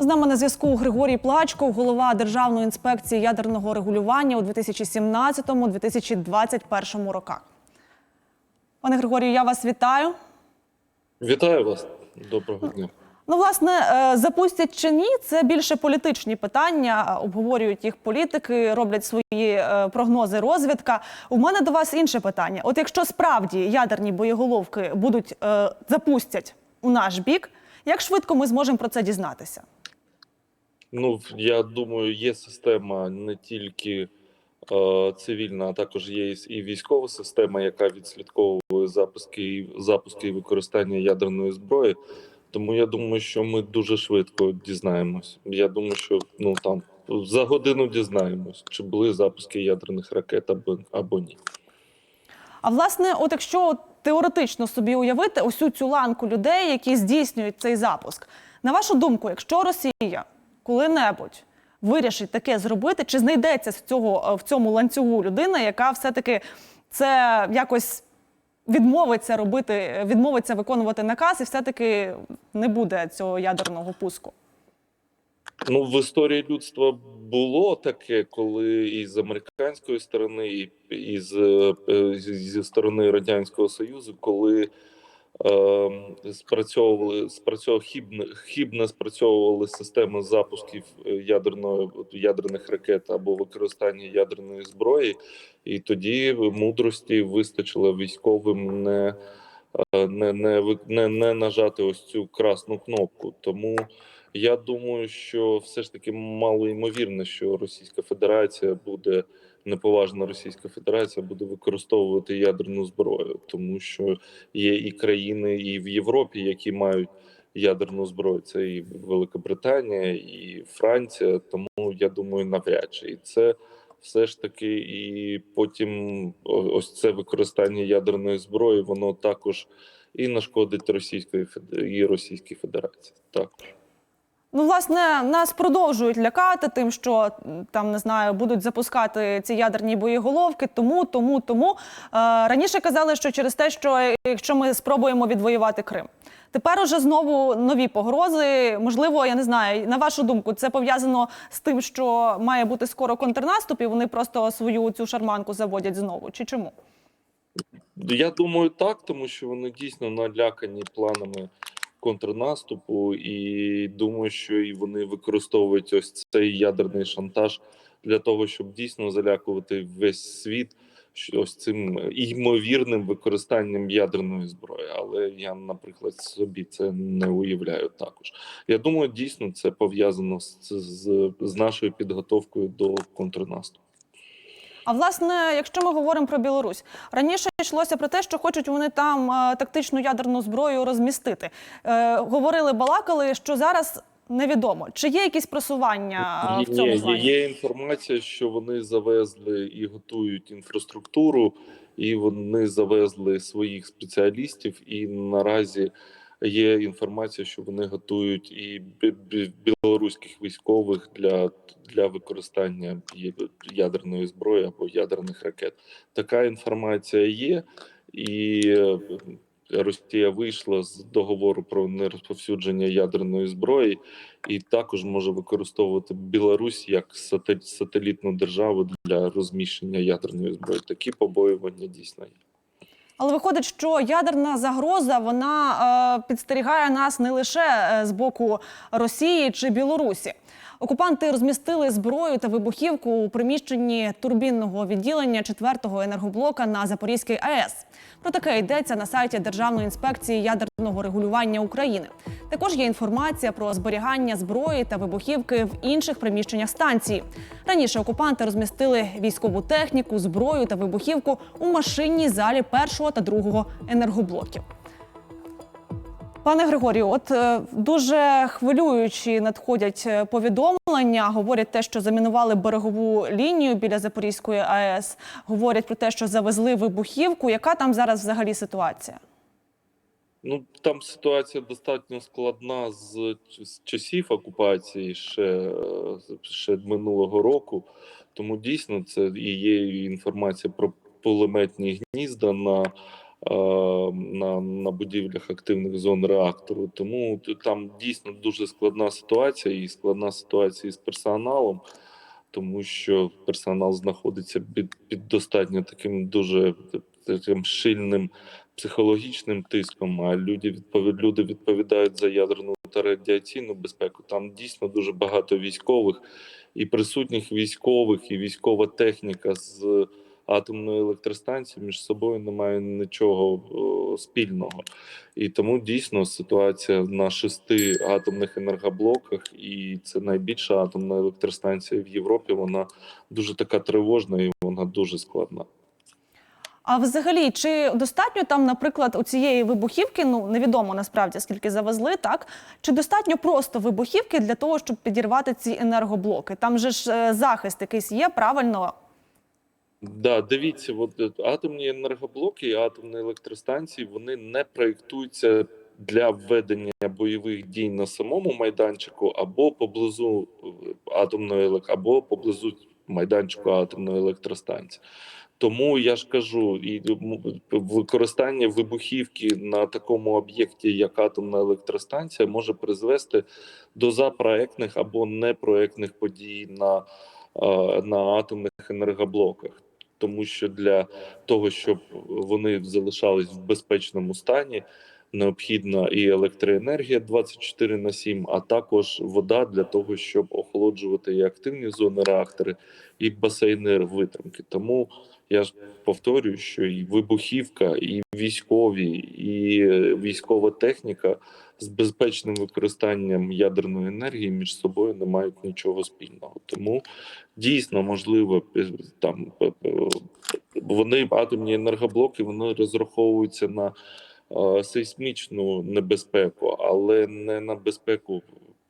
З нами на зв'язку Григорій Плачков, голова Державної інспекції ядерного регулювання у 2017-2021 роках. Пане Григорію, я вас вітаю. Вітаю вас. Доброго дня. Ну, власне, е, запустять чи ні, це більше політичні питання. Обговорюють їх політики, роблять свої е, прогнози. Розвідка. У мене до вас інше питання. От якщо справді ядерні боєголовки будуть е, запустять у наш бік, як швидко ми зможемо про це дізнатися? Ну я думаю, є система не тільки е, цивільна, а також є і- військова система, яка відслідковує запуски запуски і використання ядерної зброї. Тому я думаю, що ми дуже швидко дізнаємось. Я думаю, що ну там за годину дізнаємось, чи були запуски ядерних ракет або, або ні. А власне, от якщо теоретично собі уявити усю цю ланку людей, які здійснюють цей запуск, на вашу думку, якщо Росія коли-небудь вирішить таке зробити, чи знайдеться з цього е, в цьому ланцюгу людина, яка все-таки це якось відмовиться робити, відмовиться виконувати наказ, і все-таки не буде цього ядерного пуску? Ну, в історії людства було таке, коли і з американської сторони, і, з, е, зі- сторони Радянського Союзу, коли е, спрацьовували спрацьовували хібно, хібно спрацьовували системи запусків е, ядерної ядерних ракет або використання ядерної зброї, і тоді мудрості вистачило військовим не. е, Не, не, не, не нажати ось цю красну кнопку. Тому я думаю, що все ж таки мало ймовірно, що Російська Федерація буде неповажна Російська Федерація буде використовувати ядерну зброю, тому що є і країни, і в Європі, які мають ядерну зброю. Це і Велика Британія, і Франція. Тому я думаю, навряд чи і це. Все ж таки, і потім ось це використання ядерної зброї, воно також і нашкодить Російської і Російській Федерації. Так. Ну, власне, нас продовжують лякати тим, що там не знаю, будуть запускати ці ядерні боєголовки, тому, тому, тому. Е, раніше казали, що через те, що е, якщо ми спробуємо відвоювати Крим. Тепер уже знову нові погрози. Можливо, я не знаю. На вашу думку, це пов'язано з тим, що має бути скоро контрнаступ, і вони просто свою цю шарманку заводять знову. Чи чому? Я думаю, так, тому що вони дійсно налякані планами контрнаступу, і думаю, що і вони використовують ось цей ядерний шантаж для того, щоб дійсно залякувати весь світ ось цим ймовірним використанням ядерної зброї. Але я, наприклад, собі це не уявляю також. Я думаю, дійсно це пов'язано з, з, з нашою підготовкою до контрнаступу. А власне, якщо ми говоримо про Білорусь, раніше йшлося про те, що хочуть вони там е, тактичну ядерну зброю розмістити. Е, говорили, балакали, що зараз невідомо. Чи є якісь просування е, в цьому Ні, є, плані? є інформація, що вони завезли і готують інфраструктуру, і вони завезли своїх спеціалістів. І наразі є інформація, що вони готують і бі- бі- білоруських військових для, для використання ядерної зброї або ядерних ракет. Така інформація є, і е, Росія вийшла з договору про нерозповсюдження ядерної зброї і також може використовувати Білорусь як сателітну державу для розміщення ядерної зброї. Такі побоювання дійсно є. Але виходить, що ядерна загроза вона е, підстерігає нас не лише е, з боку Росії чи Білорусі. Окупанти розмістили зброю та вибухівку у приміщенні турбінного відділення 4-го енергоблока на Запорізькій АЕС. Про таке йдеться на сайті Державної інспекції ядерного регулювання України. Також є інформація про зберігання зброї та вибухівки в інших приміщеннях станції. Раніше окупанти розмістили військову техніку, зброю та вибухівку у машинній залі першого та другого енергоблоків. Пане Григорію, от е, дуже хвилюючі надходять е, повідомлення. Говорять те, що замінували берегову лінію біля Запорізької АЕС. Говорять про те, що завезли вибухівку. Яка там зараз взагалі ситуація? Ну там ситуація достатньо складна з, з часів окупації ще, е, ще минулого року. Тому дійсно це і є інформація про пулеметні гнізда на на, на будівлях активних зон реактору. Тому там дійсно дуже складна ситуація, і складна ситуація з персоналом, тому що персонал знаходиться під, під достатньо таким дуже таким щільним психологічним тиском. А люди відпові- люди відповідають за ядерну та радіаційну безпеку. Там дійсно дуже багато військових і присутніх військових, і військова техніка з атомної електростанції між собою не має нічого о, спільного. І тому дійсно ситуація на шести атомних енергоблоках, і це найбільша атомна електростанція в Європі. Вона дуже така тривожна і вона дуже складна. А взагалі, чи достатньо там, наприклад, у цієї вибухівки, ну невідомо насправді скільки завезли, так чи достатньо просто вибухівки для того, щоб підірвати ці енергоблоки? Там же ж е, захист якийсь є, правильно? Да, дивіться, от е, атомні енергоблоки і атомні електростанції вони не проєктуються для введення бойових дій на самому майданчику або поблизу е, атомної або поблизу майданчику атомної електростанції. Тому я ж кажу, і використання вибухівки на такому об'єкті, як атомна електростанція, може призвести до запроектних або непроектних подій на, е, на атомних енергоблоках тому що для того, щоб вони залишались в безпечному стані, необхідна і електроенергія 24 на 7, а також вода для того, щоб охолоджувати і активні зони реактори, і басейни витримки. Тому я ж повторюю, що і вибухівка, і військові, і військова техніка з безпечним використанням ядерної енергії між собою не мають нічого спільного. Тому дійсно можливо там вони атомні енергоблоки вони розраховуються на сейсмічну небезпеку, але не на безпеку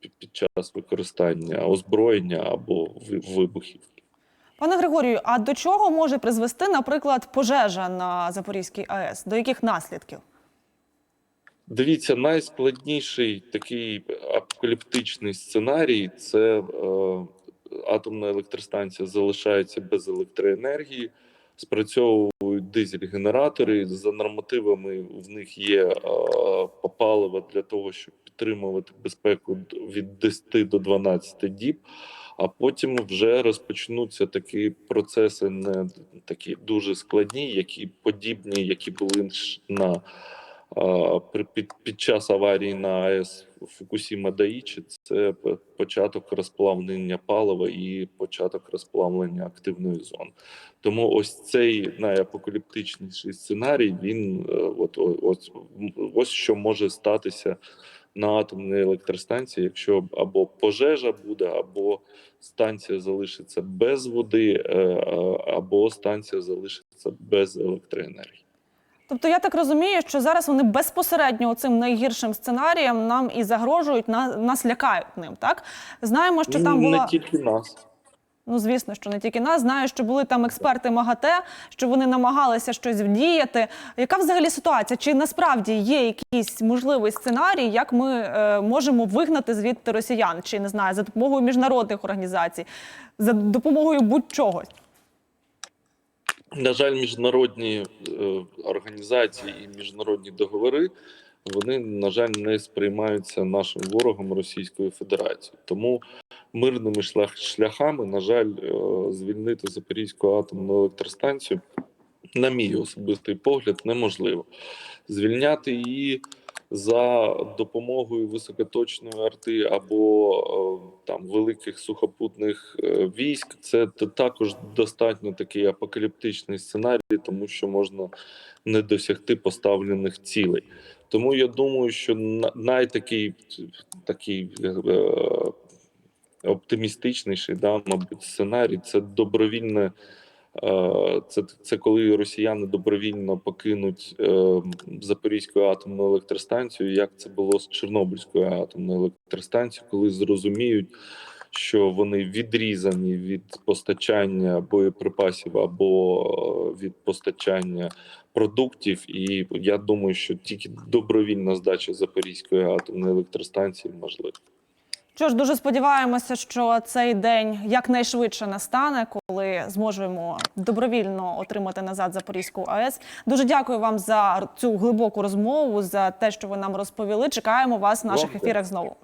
під- час використання озброєння або ви- вибухів. Пане Григорію, а до чого може призвести, наприклад, пожежа на Запорізькій АЕС? До яких наслідків? Дивіться, найскладніший такий апокаліптичний сценарій це е, атомна електростанція залишається без електроенергії, спрацьовують дизель-генератори. За нормативами в них є е, паливо для того, щоб підтримувати безпеку від 10 до 12 діб. А потім вже розпочнуться такі процеси, не такі дуже складні, які подібні, які були на під, під час аварії на АЕС Фукусіма Даїчі це початок розплавлення палива і початок розплавлення активної зони. Тому ось цей найапокаліптичніший сценарій. Він е, от ось ось що може статися на атомній електростанції, якщо або пожежа буде, або станція залишиться без води, е, або станція залишиться без електроенергії. Тобто я так розумію, що зараз вони безпосередньо цим найгіршим сценарієм нам і загрожують, на- нас лякають ним. Так знаємо, що там не тільки нас. ну звісно, що не тільки нас. Знаю, що були там експерти МАГАТЕ, що вони намагалися щось вдіяти. Яка взагалі ситуація? Чи насправді є якийсь можливий сценарій, як ми е, можемо вигнати звідти росіян? Чи не знаю, за допомогою міжнародних організацій, за допомогою будь-чогось? На жаль, міжнародні е, організації і міжнародні договори вони, на жаль, не сприймаються нашим ворогом Російською Федерацією. Тому мирними шлях, шляхами, на жаль, е, звільнити Запорізьку атомну електростанцію, на мій особистий погляд, неможливо. Звільняти її за допомогою високоточної арти або е, там великих сухопутних е, військ. Це також достатньо такий апокаліптичний сценарій, тому що можна не досягти поставлених цілей. Тому я думаю, що найтакий такий е, оптимістичніший, да, мабуть, сценарій це добровільне. Е, Це, це коли росіяни добровільно покинуть е, Запорізьку атомну електростанцію, як це було з Чорнобильською атомною електростанцією, коли зрозуміють, що вони відрізані від постачання боєприпасів або е, від постачання продуктів. І я думаю, що тільки добровільна здача Запорізької атомної електростанції можлива. Що ж, дуже сподіваємося, що цей день якнайшвидше настане, коли зможемо добровільно отримати назад Запорізьку АЕС. Дуже дякую вам за цю глибоку розмову, за те, що ви нам розповіли. Чекаємо вас в наших ефірах знову.